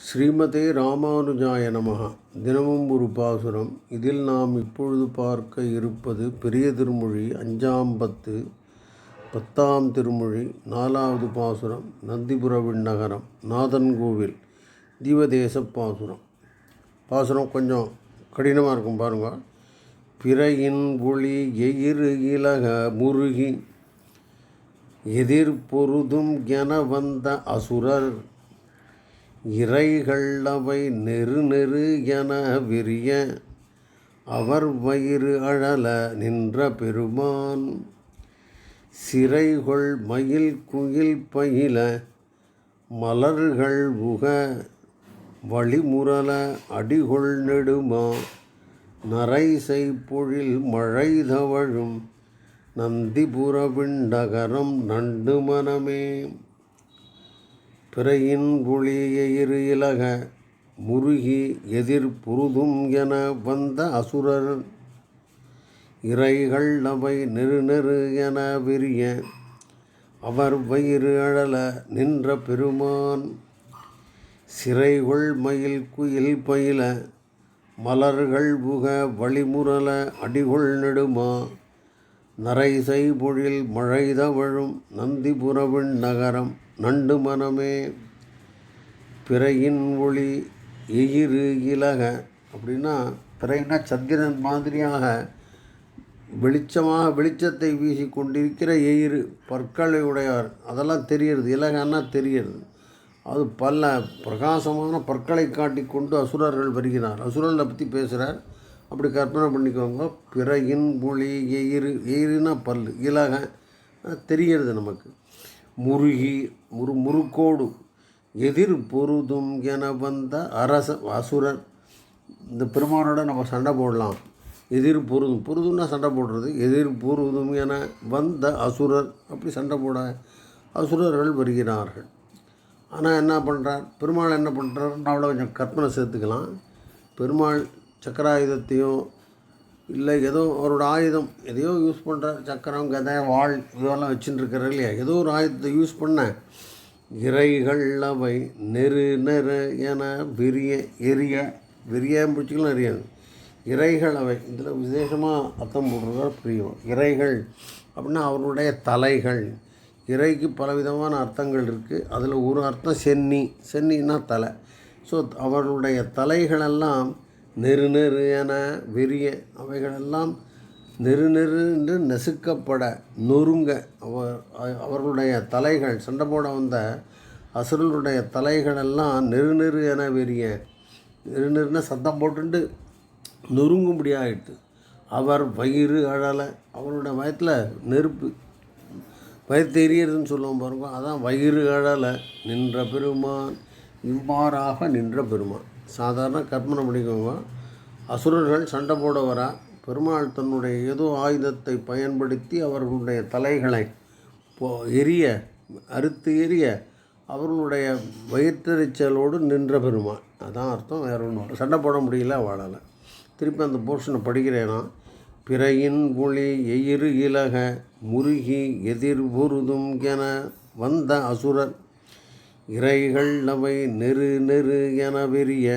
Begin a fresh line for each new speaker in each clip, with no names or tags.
ஸ்ரீமதே ராமானுஜாய நமகா தினமும் ஒரு பாசுரம். இதில் நாம் இப்பொழுது பார்க்க இருப்பது பெரிய திருமொழி அஞ்சாம் பத்து பத்தாம் திருமொழி நாலாவது பாசுரம் நந்திபுரவின் நகரம் நாதன் கோவில் தீவதேச பாசுரம். பாசுரம் கொஞ்சம் கடினமாக இருக்கும் பாருங்கள் பிறையின் ஒளி எயிறு இலக முருகி எதிர்பொருதும் என வந்த அசுரர் இறைகள் அவை நெரு நெரு என விரிய அவர் வயிறு அழல நின்ற பெருமான். சிறைகொள் மயில் குயில் பயில மலர்கள் உக வழிமுரல அடிகொள் நெடுமா. நரைசை பொழில் மழை தவழும் நந்திபுர விண்டகரம் நண்டு மனமே. பிறையின் ஒளியெயிறு இலக முருகி எதிர் புருதும் என வந்த அசுரர். இறைகள் அவை நெரு நெரு என விரிய அவர் வயிறு அழல நின்ற பெருமான். சிறைகொள் மயில் குயில் பயில மலர்கள் புக வழிமுரல அடிகொள் நெடுமா. நரைசை பொழில் மழைதவழும் நந்திபுரவின் நகரம். நண்டு மனமே பிறையின் ஒளி எயிறு இலக. அப்படின்னா பிறைனா சந்திரன் மாதிரியாக வெளிச்சமாக வெளிச்சத்தை வீசி கொண்டிருக்கிற எயிறு பற்களை உடையார். அதெல்லாம் தெரியறது இலகன்னா தெரியறது அது பல பிரகாசமான பற்களை காட்டிக்கொண்டு அசுரர்கள் வருகிறார். அசுரர்களை பற்றி பேசுகிறார் அப்படி கற்பனை பண்ணிக்கோங்க. பிறையின் மொழி எயிறு. எயிறுனா பல் இலக. தெரிகிறது நமக்கு. முருகி முரு முறுக்கோடு எதிர் பொருதும் என வந்த அரச அசுரர். இந்த பெருமானோட நம்ம சண்டை போடலாம். எதிர் பொருதும் பொருதும்னா சண்டை போடுறது. எதிர் பொருதும் என வந்த அசுரர். அப்படி சண்டை போட அசுரர்கள் வருகிறார்கள். ஆனால் என்ன பண்ணுறார் பெருமாள் என்ன பண்ணுறாருன்னு அவ்வளோ கொஞ்சம் கற்பனை சேர்த்துக்கலாம். பெருமாள் சக்கராயுதத்தையும் இல்லை ஏதோ அவரோட ஆயுதம் எதையோ யூஸ் பண்ணுற சக்கரம் கதை வாள் இதெல்லாம் வச்சுட்டு இல்லையா? ஏதோ ஒரு ஆயுதத்தை யூஸ் பண்ண. இறைகள் அவை நெரு நெரு என விரிய எரிய விரிய பிடிச்சிக்கலாம் எரியாது இறைகள் அவை. இதில் விசேஷமாக அர்த்தம் போடுறதா புரியும். இறைகள் அப்படின்னா அவருடைய தலைகள். இறைக்கு பலவிதமான அர்த்தங்கள் இருக்குது அதில் ஒரு அர்த்தம் சென்னி. சென்னின்னா தலை. ஸோ அவருடைய தலைகளெல்லாம் நெரு நெரு என விரிய அவைகளெல்லாம் நெரு நெரு என்று நெசுக்கப்பட நொறுங்க அவர் அவர்களுடைய தலைகள் சண்டை போட வந்த அசுரர்களுடைய தலைகளெல்லாம் நெரு நெரு என விரிய நெரு நெருன சத்தம் போட்டுண்டு நொறுங்கும்படியாகிட்டு அவர் வயிறு அழலை அவருடைய வயத்தில் நெருப்பு வயிற்று எரியறதுன்னு சொல்லுவோம் பாருங்க அதான் வயிறு அழலை நின்ற பெருமான் இவ்வாறாக நின்ற பெருமான். சாதாரண கற்பனை பண்ணிக்கோங்க. அசுரர்கள் சண்டை போட வர பெருமாள் தன்னுடைய ஏதோ ஆயுதத்தை பயன்படுத்தி அவர்களுடைய தலைகளை போ எரிய அறுத்து எரிய அவர்களுடைய வயிற்றெரிச்சலோடு நின்ற பெருமான் அதான் அர்த்தம் வேற ஒன்றும் சண்டை போட முடியல வாழலை. திருப்பி அந்த போர்ஷனை படிக்கிறேன்னா பிறையின் ஒளி எயிறு இலக முருகி எதிர் பொருதும் என வந்த அசுரர் இறைகள் அவை நெரு நெரு என வெறிய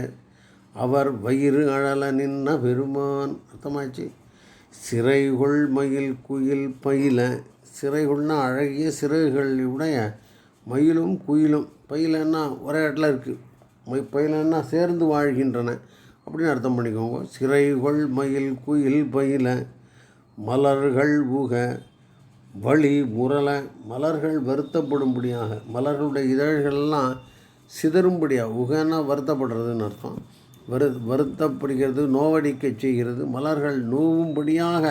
அவர் வயிறு அழல நின்ன பெருமான். அர்த்தமாச்சு சிறைகுள் மயில் குயில் பயில சிறைகுள்னா அழகிய சிறகுகள் உடைய மயிலும் குயிலும். பயிலன்னா ஒரே இடத்துல இருக்குது மை பயிலன்னா சேர்ந்து வாழ்கின்றன. அப்படின்னு அர்த்தம் பண்ணிக்கோங்க. சிறைகுள் மயில் குயில் பயில மலர்கள் உக வழி முரள மலர்கள் வருத்தப்படும்படியாக மலர்களுடைய இதழ்கள்லாம் சிதறும்படியாக உகன்னா வருத்தப்படுறதுன்னு அர்த்தம். வரு வருத்தப்படுகிறது நோவடிக்க செய்கிறது மலர்கள் நோவும்படியாக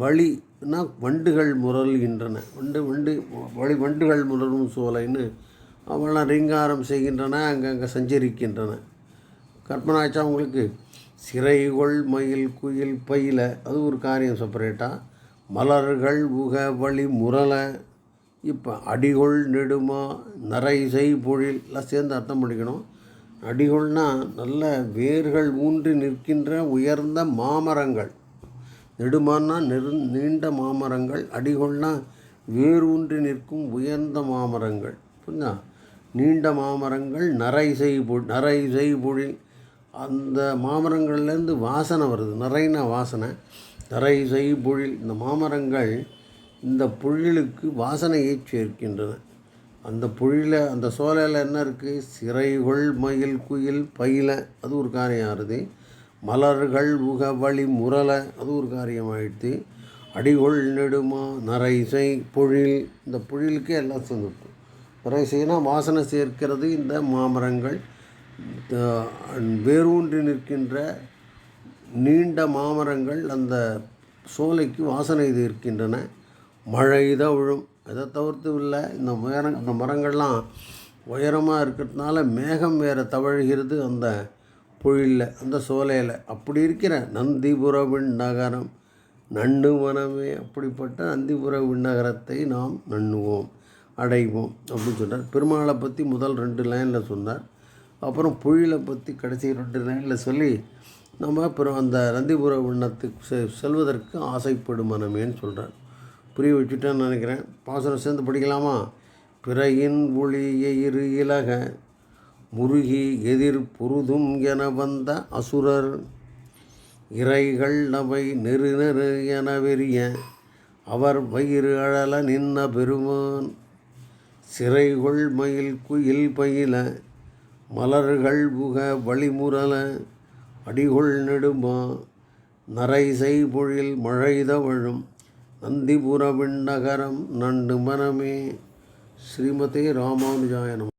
வழினா வண்டுகள் முரல்கின்றன. வண்டு வண்டு வழி வண்டுகள் முரலும் சோலைன்னு அவெல்லாம் ரீங்காரம் செய்கின்றன அங்கங்கே சஞ்சரிக்கின்றன. கற்பனாச்சா உங்களுக்கு? சிறைகொள் மயில் குயில் பயில அது ஒரு காரியம் செப்பரேட்டாக மலர்கள் உக வழி முரலை இப்போ அடிகொள் நெடுமா நரைசை எல்லாம் சேர்ந்து அர்த்தம் பண்ணிக்கணும். அடிகொள்னால் நல்ல வேர்கள் ஊன்றி நிற்கின்ற உயர்ந்த மாமரங்கள். நெடுமான்னா நெரு நீண்ட மாமரங்கள். அடிகொள்னா வேர் ஊன்றி நிற்கும் உயர்ந்த மாமரங்கள். புரிஞ்சா? நீண்ட மாமரங்கள் நரை செய்பு நரை செய்பொழில் அந்த மாமரங்கள்லேருந்து வாசனை வருது. நிறைனா வாசனை. நரை செய்பொழில் இந்த மாமரங்கள் இந்த பொழிலுக்கு வாசனையை சேர்க்கின்றன. அந்த பொழில அந்த சோலையில் என்ன இருக்குது சிறைகள் மயில் குயில் பயில அது ஒரு காரியம். ஆறுது மலர்கள் உகவழி முரலை. அது ஒரு காரியம் ஆயிடுது அடிகொள் நெடுமா நரைசை பொழில். இந்த புழிலுக்கே எல்லாம் சேர்ந்துட்டு நரைசைனா வாசனை சேர்க்கிறது இந்த மாமரங்கள். வேரூன்றி நிற்கின்ற நீண்ட மாமரங்கள் அந்த சோலைக்கு வாசனை இது இருக்கின்றன மழை தான் விழும். அதை தவிர்த்து இல்லை? இந்த மரம் அந்த மரங்கள்லாம் உயரமாக இருக்கிறதுனால மேகம் வேறு தவழ்கிறது அந்த பொழிலில் அந்த சோலையில். அப்படி இருக்கிற நந்திபுர விண்ணகரம் நண்ணு மனமே அப்படிப்பட்ட நந்திபுர விண்ணகரத்தை நாம் நண்ணுவோம் அடைவோம் அப்படின்னு சொன்னார். பெருமாளை பற்றி முதல் ரெண்டு லைனில் சொன்னார். அப்புறம் பொழிலை பற்றி கடைசி ரெண்டு லைனில் சொல்லி நம்ம அப்புறம் அந்த நந்திபுர விண்ணத்துக்கு செ செல்வதற்கு ஆசைப்படும் மனமேன்னு சொல்கிறார் புரிய வச்சுட்டேன்னு நினைக்கிறேன். பாசனம் சேர்ந்து படிக்கலாமா? பிறையின் ஒளிய இரு இலக முருகி எதிர் பொருதும் என வந்த அசுரர் இறைகள் நவை நெரு நெரு என வெறிய அவர் வயிறு அழல நின்ன பெருமான் சிறைகொள் மயில் குயில் பயில மலர்கள் புக வழிமுரல அடிகொள் நெடுமா நரைசை பொழில் மழைதவழும் நந்திபுர விண்ணகரம் நண்டு மனமே ஸ்ரீமதே ராமானுஜாயனம்.